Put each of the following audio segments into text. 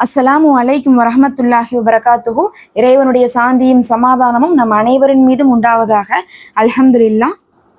அஸ்ஸலாமு அலைக்கும் வரஹமத்துல்லாஹி வரகாத்துஹு இறைவனுடைய சாந்தியும் சமாதானமும் நம் அனைவரின் மீதும் உண்டாவதாக. அல்ஹம்துலில்லா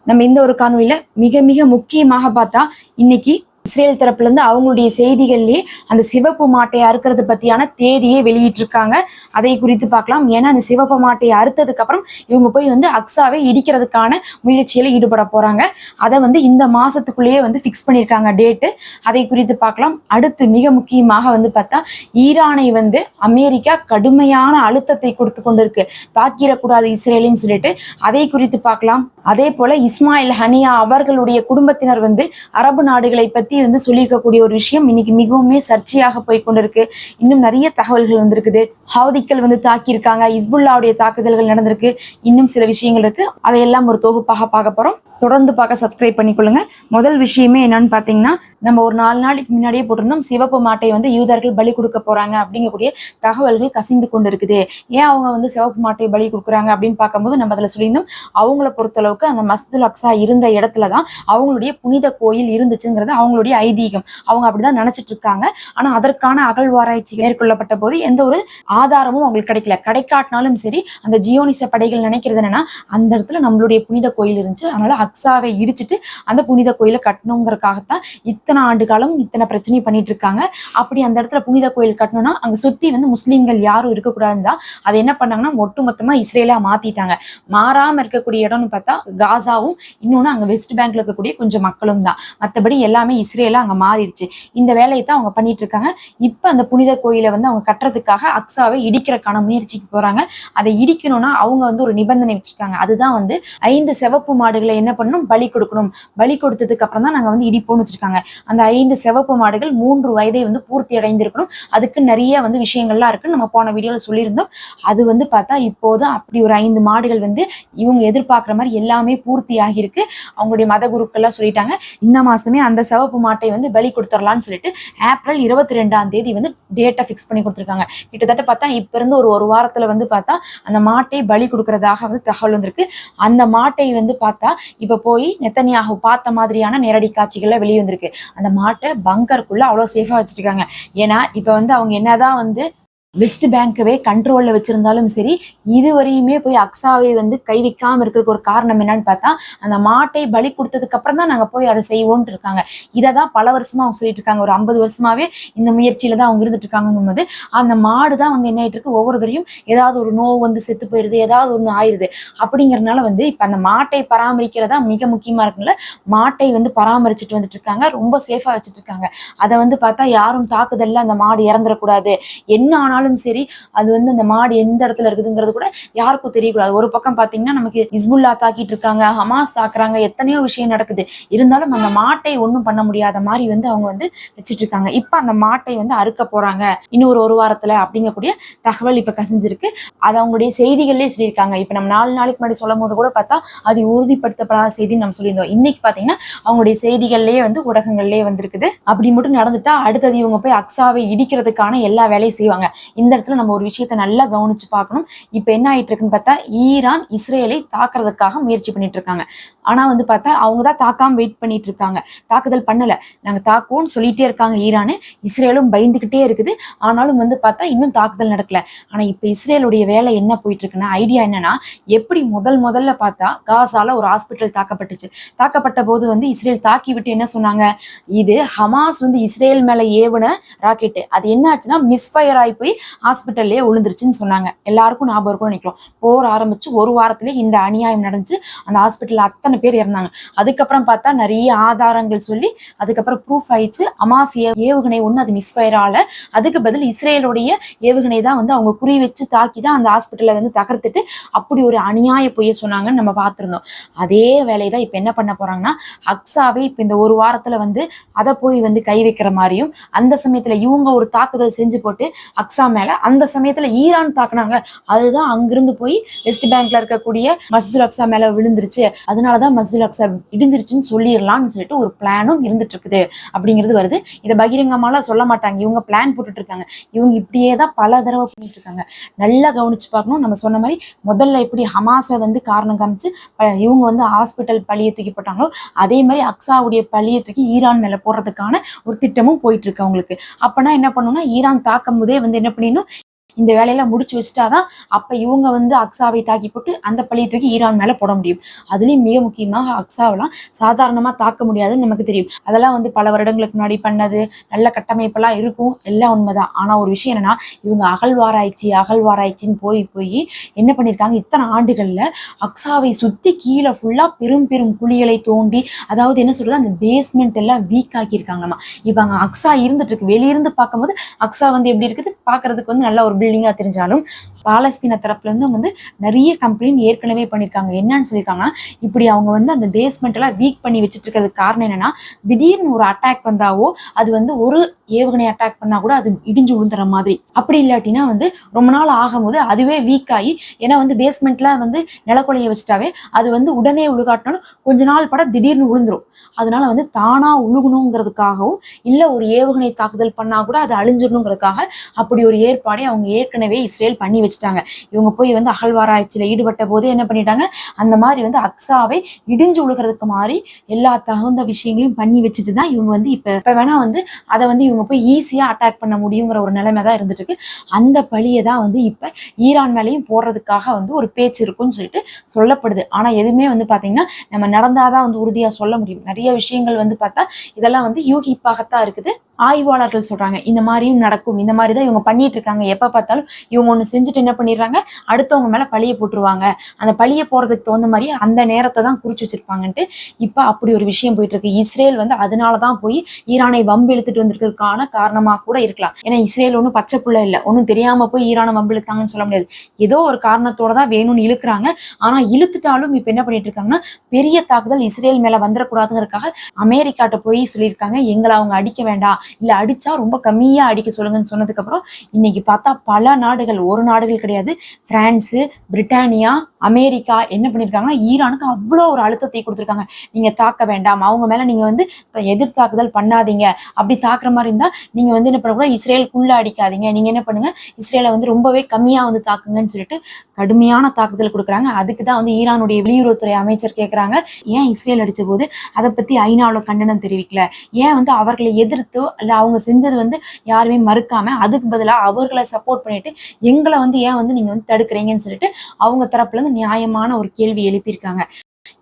நம்ம இந்த ஒரு காணொலியில மிக மிக முக்கியமாக பார்த்தா இன்னைக்கு இஸ்ரேல் தரப்புல இருந்து அவங்களுடைய செய்திகள்லயே அந்த சிவப்பு மாட்டை அறுக்கிறது பத்தியான தேதியை வெளியிட்டிருக்காங்க. அதை குறித்து பார்க்கலாம். ஏன்னா அந்த சிவப்பு மாட்டை அறுத்ததுக்கு அப்புறம் இவங்க போய் வந்து அக்ஸாவை இடிக்கிறதுக்கான முயற்சியில ஈடுபட போறாங்க. அதை வந்து இந்த மாசத்துக்குள்ளேயே வந்து ஃபிக்ஸ் பண்ணியிருக்காங்க டேட்டு அதை குறித்து பார்க்கலாம். அடுத்து மிக முக்கியமாக வந்து பார்த்தா ஈரானை வந்து அமெரிக்கா கடுமையான அழுத்தத்தை கொடுத்து கொண்டிருக்கு. தாக்கிடக்கூடாது இஸ்ரேலின்னு சொல்லிட்டு. அதை குறித்து பார்க்கலாம். அதே போல இஸ்மாயில் ஹனியா அவர்களுடைய குடும்பத்தினர் வந்து அரபு நாடுகளை பத்தி வந்து சொல்லியிருக்கக்கூடிய ஒரு விஷயம் இன்னைக்கு மிகவுமே சர்ச்சையாக போய் கொண்டிருக்கு. இன்னும் நிறைய தகவல்கள் வந்திருக்குது. ஹவுதிக்கள் வந்து தாக்கியிருக்காங்க. இஸ்புல்லாவுடைய தாக்குதல்கள் நடந்திருக்கு. இன்னும் சில விஷயங்கள் இருக்கு. அதையெல்லாம் ஒரு தொகுப்பாக பார்க்க போறோம். தொடர்ந்து பார்க்க சப்ஸ்கிரைப் பண்ணிக்கொள்ளுங்க. முதல் விஷயமே என்னன்னு பார்த்தீங்கன்னா நம்ம ஒரு நாலு நாளைக்கு முன்னாடியே போட்டிருந்தோம். சிவப்பு மாட்டை வந்து யூதர்கள் பலி கொடுக்க போறாங்க அப்படிங்கக்கூடிய தகவல்கள் கசிந்து கொண்டு இருக்குது ஏன் அவங்க வந்து சிவப்பு மாட்டை பலி கொடுக்குறாங்க அப்படின்னு பார்க்கும்போது நம்ம அதில் சொல்லியிருந்தோம். அவங்கள பொறுத்தளவுக்கு அந்த மஸ்துல் அக்ஸா இருந்த இடத்துல தான் அவங்களுடைய புனித கோயில் இருந்துச்சுங்கிறது அவங்களுடைய ஐதீகம். அவங்க அப்படிதான் நினைச்சிட்டு இருக்காங்க. ஆனா அதற்கான அகழ்வாராய்ச்சி மேற்கொள்ளப்பட்ட போது எந்த ஒரு ஆதாரமும் அவங்களுக்கு கிடைக்கல. கிடைக்காட்டினாலும் சரி அந்த ஜியோனிச படைகள் நினைக்கிறது என்னன்னா அந்த இடத்துல நம்மளுடைய புனித கோயில் இருந்துச்சு. அதனால அக்ஸாவை இடிச்சிட்டு அந்த புனித கோயிலை கட்டணுங்கிறதுக்காகத்தான் இத்தனை ஆண்டு காலம் இத்தனை பிரச்சனையும் பண்ணிட்டு இருக்காங்க அப்படி அந்த இடத்துல புனித கோயில் கட்டணும்னா அங்க சுத்தி வந்து முஸ்லீம்கள் யாரும் இருக்கக்கூடாதுன்னு தான் அதை என்ன பண்ணாங்கன்னா ஒட்டுமொத்தமா இஸ்ரேலா மாத்திட்டாங்க. மாறாம இருக்கக்கூடிய இடம்னு பார்த்தா காசாவும் இன்னொன்னு அங்க வெஸ்ட் பேங்க்ல இருக்கக்கூடிய கொஞ்சம் மக்களும் தான். மற்றபடி எல்லாமே இஸ்ரேலா அங்க மாறிடுச்சு. இந்த வேலையை தான் அவங்க பண்ணிட்டு இருக்காங்க இப்ப அந்த புனித கோயிலை வந்து அவங்க கட்டுறதுக்காக அக்ஸாவை இடிக்கிறக்கான முயற்சிக்கு போறாங்க. அதை இடிக்கணும்னா அவங்க வந்து ஒரு நிபந்தனை வச்சிருக்காங்க. அதுதான் வந்து ஐந்து சிவப்பு மாடுகளை என்ன பண்ணணும் பலி கொடுக்கணும். பலி கொடுத்ததுக்கு அப்புறம் தான் நாங்க வந்து இடிப்போம்னு வச்சிருக்காங்க. அந்த ஐந்து சிவப்பு மாடுகள் மூன்று வயதை வந்து பூர்த்தி அடைந்திருக்கணும். அதுக்கு நிறைய வந்து விஷயங்கள்லாம் இருக்கு நம்ம போன வீடியோல சொல்லியிருந்தோம். அது வந்து பார்த்தா இப்போது அப்படி ஒரு ஐந்து மாடுகள் வந்து இவங்க எதிர்பார்க்குற மாதிரி எல்லாமே பூர்த்தி ஆகியிருக்கு. அவங்களுடைய மத குருக்கள்லாம் சொல்லிட்டாங்க இந்த மாசமே அந்த சிவப்பு மாட்டை வந்து பலி கொடுத்துடலாம்னு சொல்லிட்டு ஏப்ரல் இருபத்தி ரெண்டாம் தேதி வந்து டேட்டை ஃபிக்ஸ் பண்ணி கொடுத்துருக்காங்க. கிட்டத்தட்ட பார்த்தா இப்ப இருந்து ஒரு ஒரு வாரத்துல வந்து பார்த்தா அந்த மாட்டை பலி கொடுக்கறதாக வந்து தகவல் வந்திருக்கு. அந்த மாட்டை வந்து பார்த்தா இப்ப போய் நெத்தனியாக பார்த்த மாதிரியான நேரடி காட்சிகள்ல வெளியே வந்திருக்கு. அந்த மாட்டை பங்கருக்குள்ள அவ்வளோ சேஃபா வச்சிருக்காங்க. ஏன்னா இப்ப வந்து அவங்க என்னதான் வந்து வெஸ்ட் பேங்க்கவே கண்ட்ரோல்ல வச்சிருந்தாலும் சரி இதுவரையுமே போய் அக்ஸாவை வந்து கை வைக்காம இருக்கிறதுக்கு ஒரு காரணம் என்னன்னு பார்த்தா அந்த மாட்டை பலி கொடுத்ததுக்கு அப்புறம் தான் நாங்க போய் அதை செய்வோம்னு இருக்காங்க. இதை தான் பல வருஷமா அவங்க சொல்லிட்டு இருக்காங்க. ஒரு ஐம்பது வருஷமாவே இந்த முயற்சியில தான் அவங்க இருந்துட்டு இருக்காங்கும் போது அந்த மாடு தான் வந்து என்ன ஆயிட்டு இருக்கு? ஒவ்வொரு தரையும் ஏதாவது ஒரு நோவு வந்து செத்து போயிருது ஏதாவது ஒண்ணு ஆயிருது. அப்படிங்கறதுனால வந்து இப்ப அந்த மாட்டை பராமரிக்கிறதா மிக முக்கியமா இருக்குல்ல மாட்டை வந்து பராமரிச்சுட்டு வந்துட்டு இருக்காங்க. ரொம்ப சேஃபா வச்சுட்டு இருக்காங்க. அதை வந்து பார்த்தா யாரும் தாக்குதல்ல அந்த மாடு இறந்துடக்கூடாது. என்ன ஆனாலும் சரி அது வந்து அந்த மாடு எந்த இடத்துல இருக்குதுங்கிறது கூட யாருக்கும் தெரியக்கூடாது. ஒரு பக்கம் பாத்தீங்கன்னா நமக்கு இஸ்புல்லா தாக்கிட்டு இருக்காங்க ஹமாஸ் தாக்குறாங்க எத்தனையோ விஷயம் நடக்குது. இருந்தாலும் அந்த மாட்டை ஒன்றும் பண்ண முடியாத மாதிரி வந்து அவங்க வந்து வச்சுட்டு இருக்காங்க. இப்ப அந்த மாட்டை வந்து அறுக்க போறாங்க. இன்னும் ஒரு ஒரு வாரத்துல அப்படிங்கக்கூடிய தகவல் இப்ப கசிஞ்சிருக்கு. அது அவங்களுடைய செய்திகள்லயே சொல்லியிருக்காங்க. இப்ப நம்ம நாலு நாளைக்கு முன்னாடி சொல்லும் போது கூட பார்த்தா அது உறுதிப்படுத்தப்படாத செய்தின்னு நம்ம சொல்லியிருந்தோம். இன்னைக்கு பாத்தீங்கன்னா அவங்களுடைய செய்திகள்லயே வந்து ஊடகங்கள்லயே வந்திருக்குது. அப்படி மட்டும் நடந்துட்டா அடுத்தது இவங்க போய் அக்ஸாவை இடிக்கிறதுக்கான எல்லா வேலையும் செய்வாங்க. இந்த இடத்துல நம்ம ஒரு விஷயத்த நல்லா கவனிச்சு பார்க்கணும். இப்போ என்ன ஆயிட்டு இருக்குன்னு பார்த்தா ஈரான் இஸ்ரேலை தாக்குறதுக்காக முயற்சி பண்ணிட்டு இருக்காங்க ஆனா வந்து பார்த்தா அவங்க தான் தாக்காம வெயிட் பண்ணிட்டு இருக்காங்க தாக்குதல் பண்ணல. நாங்க தாக்குவோம்னு சொல்லிட்டே இருக்காங்க ஈரானு. இஸ்ரேலும் பயந்துகிட்டே இருக்குது. ஆனாலும் வந்து பார்த்தா இன்னும் தாக்குதல் நடக்கல. ஆனா இப்போ இஸ்ரேலுடைய வேலை என்ன போயிட்டு இருக்குன்னா ஐடியா என்னன்னா எப்படி முதல் முதல்ல பார்த்தா காசால ஒரு ஹாஸ்பிட்டல் தாக்கப்பட்டுச்சு. தாக்கப்பட்ட போது வந்து இஸ்ரேல் தாக்கி விட்டு என்ன சொன்னாங்க? இது ஹமாஸ் வந்து இஸ்ரேல் மேல ஏவுன ராக்கெட்டு அது என்ன ஆச்சுன்னா மிஸ்ஃபயர் ஆகி போய் ஹாஸ்பிட்டல்லே விழுந்துருச்சுன்னு சொன்னாங்க. எல்லாருக்கும் ஞாபகம் இருக்கும் நினைக்கிறோம். போர் ஆரம்பிச்சு ஒரு வாரத்திலே இந்த அநியாயம் நடந்துச்சு. அந்த ஹாஸ்பிட்டலில் அத்தனை பேர் இறந்தாங்க. அதுக்கப்புறம் பார்த்தா நிறைய ஆதாரங்கள் சொல்லி அதுக்கப்புறம் ப்ரூஃப் ஆயிடுச்சு. அமாசிய ஏவுகணை ஒன்று அது மிஸ் ஃபயரால அதுக்கு பதில் இஸ்ரேலுடைய ஏவுகணை தான் வந்து அவங்க குறி வச்சு தாக்கி தான் அந்த ஹாஸ்பிட்டலை வந்து தகர்த்துட்டு அப்படி ஒரு அநியாய பொய்ய சொன்னாங்கன்னு நம்ம பார்த்துருந்தோம். அதே வேலையை தான் இப்போ என்ன பண்ண போறாங்கன்னா அக்ஸாவே இப்போ இந்த ஒரு வாரத்துல வந்து அதை போய் வந்து கை வைக்கிற மாதிரியும் அந்த சமயத்தில் இவங்க ஒரு தாக்குதல் செஞ்சு போட்டு அக்ஸா மேல அந்த சமயத்துல ஈரான் தாக்குனாங்க. அதுதான் அங்கிருந்து போய் வெஸ்ட் பேங்க்ல இருக்கக்கூடிய மசூல் அக்ஸா மேல விழுந்துருச்சு. அதனாலதான் மசூல் அக்ஸா இடிஞ்சிருச்சுன்னு சொல்லிடலாம்னு சொல்லிட்டு ஒரு பிளானும் இருந்துட்டு இருக்குது அப்படிங்கிறது வருது. இதை பகிரங்கமாலாம் சொல்ல மாட்டாங்க. இவங்க பிளான் போட்டுட்டு இருக்காங்க இவங்க இப்படியே தான் பல தடவை பண்ணிட்டு இருக்காங்க நல்லா கவனிச்சு பார்க்கணும். நம்ம சொன்ன மாதிரி முதல்ல எப்படி ஹமாஸை வந்து காரணம் காமிச்சு இவங்க வந்து ஹாஸ்பிட்டல் பழியை தூக்கி போட்டாங்களோ அதே மாதிரி அக்ஸாவுடைய பழியை தூக்கி ஈரான் மேல போடுறதுக்கான ஒரு திட்டமும் போயிட்டு இருக்கு அவங்களுக்கு. அப்பனா என்ன பண்ணணும்னா ஈரான் தாக்கும் போதே வந்து என்ன பண்ணிடணும் இந்த வேலையெல்லாம் முடிச்சு வச்சுட்டாதான் அப்ப இவங்க வந்து அக்ஸாவை தாக்கி போட்டு அந்த பழியை தூக்கி ஈரான் மேல போட முடியும். அதுலயும் மிக முக்கியமாக அக்ஸாவெல்லாம் சாதாரணமா தாக்க முடியாதுன்னு நமக்கு தெரியும். அதெல்லாம் வந்து பல வருடங்களுக்கு முன்னாடி பண்ணது நல்ல கட்டமைப்பெல்லாம் இருக்கும். எல்லாம் உண்மைதான். ஆனா ஒரு விஷயம் என்னன்னா இவங்க அகழ்வாராய்ச்சி அகழ்வாராய்ச்சின்னு போய் போய் என்ன பண்ணிருக்காங்க? இத்தனை ஆண்டுகள்ல அக்ஸாவை சுத்தி கீழே ஃபுல்லா பெரும் பெரும் குழிகளை தோண்டி அதாவது என்ன சொல்றது? அந்த பேஸ்மெண்ட் எல்லாம் வீக் ஆக்கியிருக்காங்களாமா. இவங்க அக்ஸா இருந்துட்டு இருக்கு. வெளியிருந்து பார்க்கும்போது அக்ஸா வந்து எப்படி இருக்குது? பார்க்கறதுக்கு வந்து நல்ல ஒரு பில்டிங்காக தெரிஞ்சாலும் பாலஸ்தீன தரப்புல இருந்து வந்து நிறைய கம்ப்ளைண்ட் ஏற்கனவே பண்ணியிருக்காங்க என்னன்னு சொல்லியிருக்காங்கன்னா இப்படி அவங்க வந்து அந்த பேஸ்மெண்ட் எல்லாம் வீக் பண்ணி வச்சுட்டு இருக்கிறதுக்கு காரணம் என்னன்னா திடீர்னு ஒரு அட்டாக் வந்தாவோ அது வந்து ஒரு ஏவுகணை அட்டாக் பண்ணா கூட அது இடிஞ்சு விழுந்துற மாதிரி. அப்படி இல்லாட்டினா வந்து ரொம்ப நாள் ஆகும்போது அதுவே வீக் ஆகி ஏன்னா வந்து பேஸ்மெண்ட்ல வந்து நிலக்கொலையை வச்சுட்டாவே அது வந்து உடனே உழுகாட்டினாலும் கொஞ்ச நாள் பட திடீர்னு விழுந்துரும் அதனால வந்து தானா உழுகணுங்கிறதுக்காகவும் இல்ல ஒரு ஏவுகணை தாக்குதல் பண்ணா கூட அது அழிஞ்சிடணுங்கிறதுக்காக அப்படி ஒரு ஏற்பாடை அவங்க ஏற்கனவே இஸ்ரேல் பண்ணி வச்சுட்டாங்க. இவங்க போய் வந்து அகழ்வாராய்ச்சியில ஈடுபட்ட போதே என்ன பண்ணிட்டாங்க? அந்த மாதிரி வந்து அக்ஸாவை இடிஞ்சு உழுகிறதுக்கு மாதிரி எல்லா தகுந்த விஷயங்களையும் பண்ணி வச்சுட்டு தான் இவங்க வந்து இப்ப இப்ப வேணா வந்து அதை வந்து இவங்க போய் ஈஸியா அட்டாக் பண்ண முடியுங்கிற ஒரு நிலைமை தான் இருந்துட்டு இருக்கு அந்த பழியை தான் வந்து இப்ப ஈரான் மேலேயும் போடுறதுக்காக வந்து ஒரு பேச்சு இருக்கும்னு சொல்லிட்டு சொல்லப்படுது. ஆனா எதுவுமே வந்து பாத்தீங்கன்னா நம்ம நடந்தாதான் வந்து உறுதியா சொல்ல முடியும். நிறைய விஷயங்கள் வந்து பார்த்தா இதெல்லாம் வந்து யூகிப்பாகத்தான் இருக்குது. ஆய்வாளர்கள் சொல்றாங்க இந்த மாதிரியும் நடக்கும் இந்த மாதிரி தான் இவங்க பண்ணிட்டு இருக்காங்க எப்ப பார்த்தாலும் இவங்க ஒண்ணு செஞ்சுட்டு என்ன பண்ணிடுறாங்க? அடுத்தவங்க மேல பழிய போட்டுருவாங்க. அந்த பழிய போறதுக்கு தகுந்த மாதிரி அந்த நேரத்தை தான் குறிச்சு வச்சிருப்பாங்கன்ட்டு இப்ப அப்படி ஒரு விஷயம் போயிட்டு இருக்கு இஸ்ரேல் வந்து அதனாலதான் போய் ஈரானை வம்பு இழுத்துட்டு வந்திருக்கிறதுக்கான காரணமா கூட இருக்கலாம். ஏன்னா இஸ்ரேல் ஒன்றும் பச்சை புள்ள இல்லை. ஒன்றும் தெரியாம போய் ஈரானை வம்பு இழுத்தாங்கன்னு சொல்ல முடியாது. ஏதோ ஒரு காரணத்தோட தான் வேணும்னு இழுக்கிறாங்க. ஆனா இழுத்துட்டாலும் இப்ப என்ன பண்ணிட்டு இருக்காங்கன்னா பெரிய தாக்குதல் இஸ்ரேல் மேல வந்துடக்கூடாதுங்கிறதுக்காக அமெரிக்காட்ட போய் சொல்லியிருக்காங்க எங்களை அவங்க அடிக்க வேண்டாம் இல்ல அடிச்சா ரொம்ப கம்மியா அடிக்க சொல்லுங்கன்னு சொன்னதுக்கு அப்புறம் இன்னைக்கு பார்த்தா பல நாடுகள் ஒரு நாடுகள் கிடையாது பிரான்ஸ் பிரிட்டானியா அமெரிக்கா என்ன பண்ணிருக்காங்கன்னா ஈரானுக்கு அவ்வளோ ஒரு அழுத்தத்தை கொடுத்துருக்காங்க. நீங்க தாக்க வேண்டாம் அவங்க மேல நீங்க வந்து எதிர் தாக்குதல் பண்ணாதீங்க. அப்படி தாக்குற மாதிரி இருந்தா நீங்க வந்து என்ன பண்ணக்கூடாது இஸ்ரேலுக்குள்ள அடிக்காதீங்க. நீங்க என்ன பண்ணுங்க இஸ்ரேலை வந்து ரொம்பவே கம்மியா வந்து தாக்குங்கன்னு சொல்லிட்டு கடுமையான தாக்குதல் கொடுக்குறாங்க. அதுக்கு தான் வந்து ஈரானுடைய வெளியுறவுத்துறை அமைச்சர் கேட்குறாங்க ஏன் இஸ்ரேல் அடிச்ச போது அதை பத்தி ஐநாவில் கண்டனம் தெரிவிக்கல. ஏன் வந்து அவர்களை எதிர்த்தோ இல்லை அவங்க செஞ்சது வந்து யாருமே மறுக்காம அதுக்கு பதிலாக அவர்களை சப்போர்ட் பண்ணிட்டு எங்களை வந்து ஏன் வந்து நீங்க வந்து தடுக்கிறீங்கன்னு சொல்லிட்டு அவங்க தரப்புல இருந்து நியாயமான ஒரு கேள்வி எழுப்பியிருக்காங்க.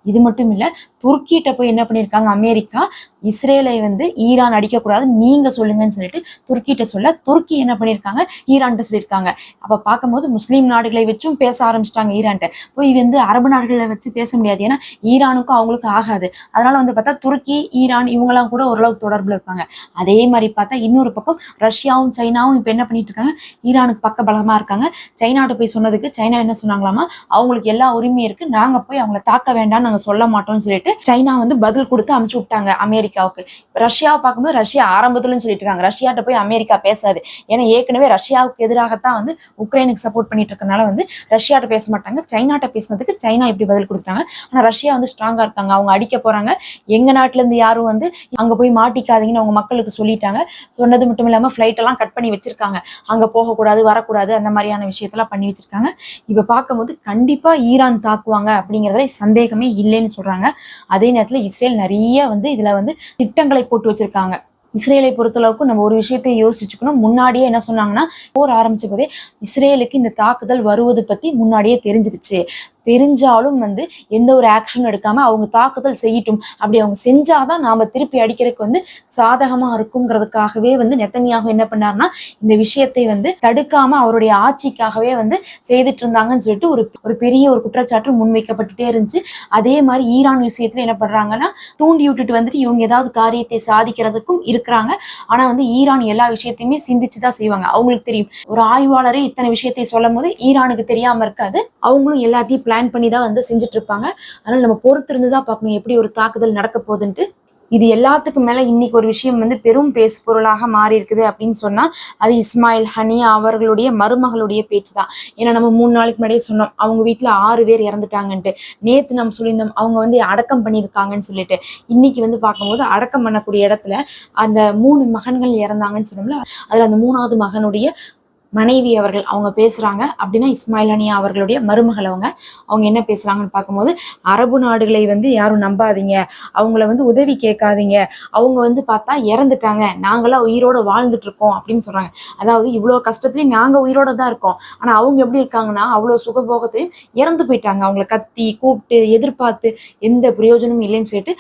இது மட்டும் இல்ல துருக்கிட்ட போய் என்ன பண்ணியிருக்காங்க அமெரிக்கா இஸ்ரேலை வந்து ஈரான் அடிக்கக்கூடாது நீங்க சொல்லுங்கன்னு சொல்லிட்டு துருக்கிட்ட சொல்ல துருக்கி என்ன பண்ணியிருக்காங்க ஈரான்ட்ட சொல்லியிருக்காங்க அப்ப பார்க்கும்போது முஸ்லீம் நாடுகளை வச்சும் பேச ஆரம்பிச்சிட்டாங்க ஈரான்ட்ட. போய் வந்து அரபு நாடுகளை வச்சு பேச முடியாது. ஏன்னா ஈரானுக்கும் அவங்களுக்கு ஆகாது. அதனால வந்து பார்த்தா துருக்கி ஈரான் இவங்கெல்லாம் கூட ஓரளவு தொடர்புல இருப்பாங்க அதே மாதிரி பார்த்தா இன்னொரு பக்கம் ரஷ்யாவும் சைனாவும் இப்ப என்ன பண்ணிட்டு இருக்காங்க? ஈரானுக்கு பக்க பலமா இருக்காங்க. சைனாட்ட போய் சொன்னதுக்கு சைனா என்ன சொன்னாங்களாமா அவங்களுக்கு எல்லா உரிமையும் இருக்கு. நாங்க போய் அவங்கள தாக்க வேண்டாம். வேண்டாம் நாங்க சொல்ல மாட்டோம்னு சொல்லிட்டு சைனா வந்து பதில் கொடுத்து அமுச்சு விட்டாங்க அமெரிக்காவுக்கு. ரஷ்யாவை பார்க்கும்போது ரஷ்யா ஆரம்பத்துலன்னு சொல்லிட்டு இருக்காங்க. ரஷ்யாட்ட போய் அமெரிக்கா பேசாது. ஏன்னா ஏற்கனவே ரஷ்யாவுக்கு எதிராகத்தான் வந்து உக்ரைனுக்கு சப்போர்ட் பண்ணிட்டு இருக்கனால வந்து ரஷ்யாட்ட பேச மாட்டாங்க. சைனாட்ட பேசினதுக்கு சைனா இப்படி பதில் கொடுத்தாங்க ஆனா ரஷ்யா வந்து ஸ்ட்ராங்கா இருக்காங்க. அவங்க அடிக்க போறாங்க. எங்க நாட்டுல இருந்து யாரும் வந்து அங்க போய் மாட்டிக்காதீங்கன்னு அவங்க மக்களுக்கு சொல்லிட்டாங்க. சொன்னது மட்டும் இல்லாம ஃபிளைட் எல்லாம் கட் பண்ணி வச்சிருக்காங்க. அங்க போகக்கூடாது வரக்கூடாது அந்த மாதிரியான விஷயத்தெல்லாம் பண்ணி வச்சிருக்காங்க. இப்ப பார்க்கும்போது கண்டிப்பா ஈரான் தாக்குவாங்க அப்படிங்கறதுல சந்தேகமே இல்லைன்னு சொல்றாங்க. அதே நேரத்துல இஸ்ரேல் நிறைய வந்து இதுல வந்து திட்டங்களை போட்டு வச்சிருக்காங்க. இஸ்ரேலை பொறுத்தளவுக்கு நம்ம ஒரு விஷயத்தை யோசிச்சுக்கணும். முன்னாடியே என்ன சொன்னாங்கன்னா போர் ஆரம்பிச்ச போதே இஸ்ரேலுக்கு இந்த தாக்குதல் வருவது பத்தி முன்னாடியே தெரிஞ்சிருச்சு. தெரிஞ்சாலும் வந்து எந்த ஒரு ஆக்ஷனும் எடுக்காம அவங்க தாக்குதல் செய்யட்டும். அப்படி அவங்க செஞ்சாதான் நாம திருப்பி அடிக்கிறதுக்கு வந்து சாதகமா இருக்குங்கிறதுக்காகவே வந்து நெத்தனியாக என்ன பண்ணாருன்னா இந்த விஷயத்தை வந்து தடுக்காம அவருடைய ஆட்சிக்காகவே வந்து செய்துட்டு இருந்தாங்கன்னு சொல்லிட்டு ஒரு ஒரு பெரிய ஒரு குற்றச்சாட்டு முன்வைக்கப்பட்டுட்டே இருந்துச்சு. அதே மாதிரி ஈரான் விஷயத்துல என்ன பண்றாங்கன்னா தூண்டி விட்டுட்டு வந்துட்டு இவங்க ஏதாவது காரியத்தை சாதிக்கிறதுக்கும் இருக்கிறாங்க. ஆனா வந்து ஈரான் எல்லா விஷயத்தையுமே சிந்திச்சு தான் செய்வாங்க. அவங்களுக்கு தெரியும். ஒரு ஆய்வாளரே இத்தனை விஷயத்தை சொல்லும் போது ஈரானுக்கு தெரியாம இருக்காது. அவங்களும் எல்லாத்தையும் பிளான் பண்ணி தான் வந்து செஞ்சுட்டு இருப்பாங்க அதனால நம்ம பொறுத்திருந்து தான் பார்க்கணும். எப்படி ஒரு தாக்குதல் நடக்க போகுதுன்ட்டு. இது எல்லாத்துக்கும் மேல இன்னைக்கு ஒரு விஷயம் வந்து பெரும் பேசு பொருளாக மாறி இருக்குது அப்படின்னு சொன்னா அது இஸ்மாயில் ஹனியா அவர்களுடைய மருமகளுடைய பேச்சு தான் ஏன்னா நம்ம மூணு நாளைக்கு முன்னாடியே சொன்னோம் அவங்க வீட்டுல ஆறு பேர் இறந்துட்டாங்கன்ட்டு. நேத்து நம்ம சொல்லியிருந்தோம் அவங்க வந்து அடக்கம் பண்ணியிருக்காங்கன்னு சொல்லிட்டு. இன்னைக்கு வந்து பார்க்கும்போது அடக்கம் பண்ணக்கூடிய இடத்துல அந்த மூணு மகன்கள் இறந்தாங்கன்னு சொன்னோம்ல அதுல அந்த மூணாவது மகனுடைய மனைவி அவர்கள் அவங்க பேசுறாங்க அப்படின்னா இஸ்மாயில் அனியா அவர்களுடைய மருமகள் அவங்க. அவங்க என்ன பேசுறாங்கன்னு பார்க்கும்போது அரபு நாடுகளை வந்து யாரும் நம்பாதீங்க. அவங்கள வந்து உதவி கேட்காதீங்க. அவங்க வந்து பார்த்தா இறந்துட்டாங்க. நாங்களாம் உயிரோட வாழ்ந்துட்டு இருக்கோம் அப்படின்னு சொல்றாங்க. அதாவது இவ்வளோ கஷ்டத்துலையும் நாங்கள் உயிரோட தான் இருக்கோம். ஆனால் அவங்க எப்படி இருக்காங்கன்னா அவ்வளோ சுகபோகத்தையும் இறந்து போயிட்டாங்க. அவங்கள கத்தி கூப்பிட்டு எதிர்பார்த்து எந்த பிரயோஜனமும் இல்லைன்னு சொல்லிட்டு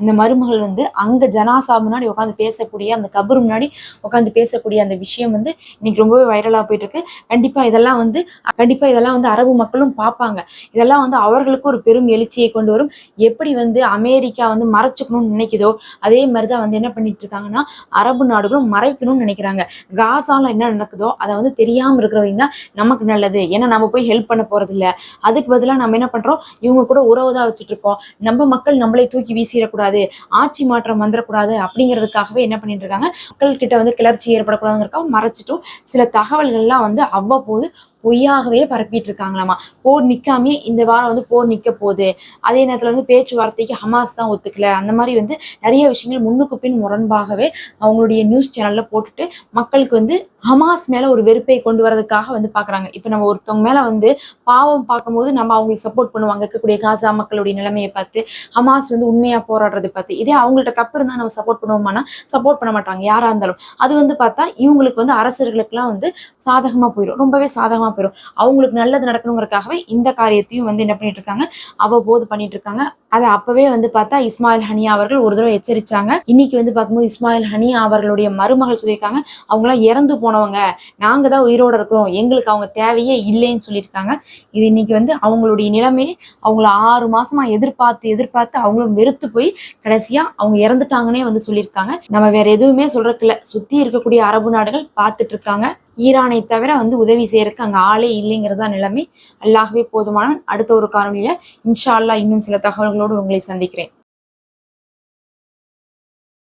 அந்த மருமகள் வந்து அங்க ஜனாசா முன்னாடி உட்காந்து பேசக்கூடிய அந்த கபர் முன்னாடி உட்காந்து பேசக்கூடிய அந்த விஷயம் வந்து இன்னைக்கு ரொம்பவே வைரலா போயிட்டு இருக்கு. கண்டிப்பா இதெல்லாம் வந்து கண்டிப்பா இதெல்லாம் வந்து அரபு மக்களும் பார்ப்பாங்க. இதெல்லாம் வந்து அவர்களுக்கு ஒரு பெரும் எழுச்சியை கொண்டு வரும். எப்படி வந்து அமெரிக்கா வந்து மறைச்சுக்கணும்னு நினைக்குதோ அதே மாதிரிதான் வந்து என்ன பண்ணிட்டு இருக்காங்கன்னா அரபு நாடுகளும் மறைக்கணும்னு நினைக்கிறாங்க. காசால என்ன நடக்குதோ அதை வந்து தெரியாம இருக்கிறவங்க தான் நமக்கு நல்லது. ஏன்னா நம்ம போய் ஹெல்ப் பண்ண போறது இல்ல அதுக்கு பதிலாக நம்ம என்ன பண்றோம் இவங்க கூட உறவு தான் வச்சுட்டு இருக்கோம். நம்ம மக்கள் நம்மளை தூக்கி வீசிடக்கூடாது. ஆட்சி மாற்றம் வந்துடக்கூடாது அப்படிங்கிறதுக்காகவே என்ன பண்ணிட்டு இருக்காங்க மக்கள் கிட்ட வந்து கிளர்ச்சி ஏற்படக்கூடாதுங்கிறக்காக மறைச்சிட்டும் சில தகவல்கள்லாம் வந்து அவ்வப்போது பொய்யாகவே பரப்பிட்டு இருக்காங்களாமா போர் நிற்காமே இந்த வாரம் வந்து போர் நிற்க போகுது அதே நேரத்துல வந்து பேச்சுவார்த்தைக்கு ஹமாஸ் தான் ஒத்துக்கல. அந்த மாதிரி வந்து நிறைய விஷயங்கள் முன்னுக்கு பின் முரண்பாகவே அவங்களுடைய நியூஸ் சேனலில் போட்டுட்டு மக்களுக்கு வந்து ஹமாஸ் மேல ஒரு வெறுப்பை கொண்டு வரதுக்காக வந்து பாக்குறாங்க. இப்ப நம்ம ஒருத்தவங்க மேல வந்து பாவம் பார்க்கும்போது நம்ம அவங்களுக்கு சப்போர்ட் பண்ணுவாங்க. இருக்கக்கூடிய காசா மக்களுடைய நிலைமையை பார்த்து ஹமாஸ் வந்து உண்மையா போராடுறதை பார்த்து. இதே அவங்கள்ட்ட தப்பு இருந்தா நம்ம சப்போர்ட் பண்ணுவோமானா சப்போர்ட் பண்ண மாட்டாங்க. யாரா இருந்தாலும். அது வந்து பார்த்தா இவங்களுக்கு வந்து அரசர்களுக்கெல்லாம் வந்து சாதகமா போயிடும் ரொம்பவே சாதகமா போயிடும் அவங்களுக்கு நல்லது நடக்கணுங்கிறதுக்காகவே இந்த காரியத்தையும் வந்து என்ன பண்ணிட்டு இருக்காங்க? அவ்வப்போது பண்ணிட்டு இருக்காங்க. அதை அப்பவே வந்து பார்த்தா இஸ்மாயில் ஹனியா அவர்கள் ஒரு தடவை எச்சரிச்சாங்க. இன்னைக்கு வந்து பார்க்கும்போது இஸ்மாயில் ஹனியா அவர்களுடைய மருமகள் சொல்லியிருக்காங்க. அவங்களாம் இறந்து போனவங்க நாங்க தான் உயிரோட இருக்கிறோம் எங்களுக்கு அவங்க தேவையே இல்லைன்னு சொல்லியிருக்காங்க. இது இன்னைக்கு வந்து அவங்களுடைய நிலைமையை அவங்கள ஆறு மாசமா எதிர்பார்த்து எதிர்பார்த்து அவங்களும் வெறுத்து போய் கடைசியா அவங்க இறந்துட்டாங்கன்னே வந்து சொல்லியிருக்காங்க. நம்ம வேற எதுவுமே சொல்றதுக்கு இல்ல சுத்தி இருக்கக்கூடிய அரபு நாடுகள் பார்த்துட்டு இருக்காங்க. ஈரானை தவிர வந்து உதவி செய்யறதுக்கு அங்க ஆளே இல்லைங்கிறதா நிலைமை. அல்லாகவே போதுமான அடுத்த ஒரு காணொலியில இன்ஷா அல்லா இன்னும் சில தகவல்களோடு உங்களை சந்திக்கிறேன்.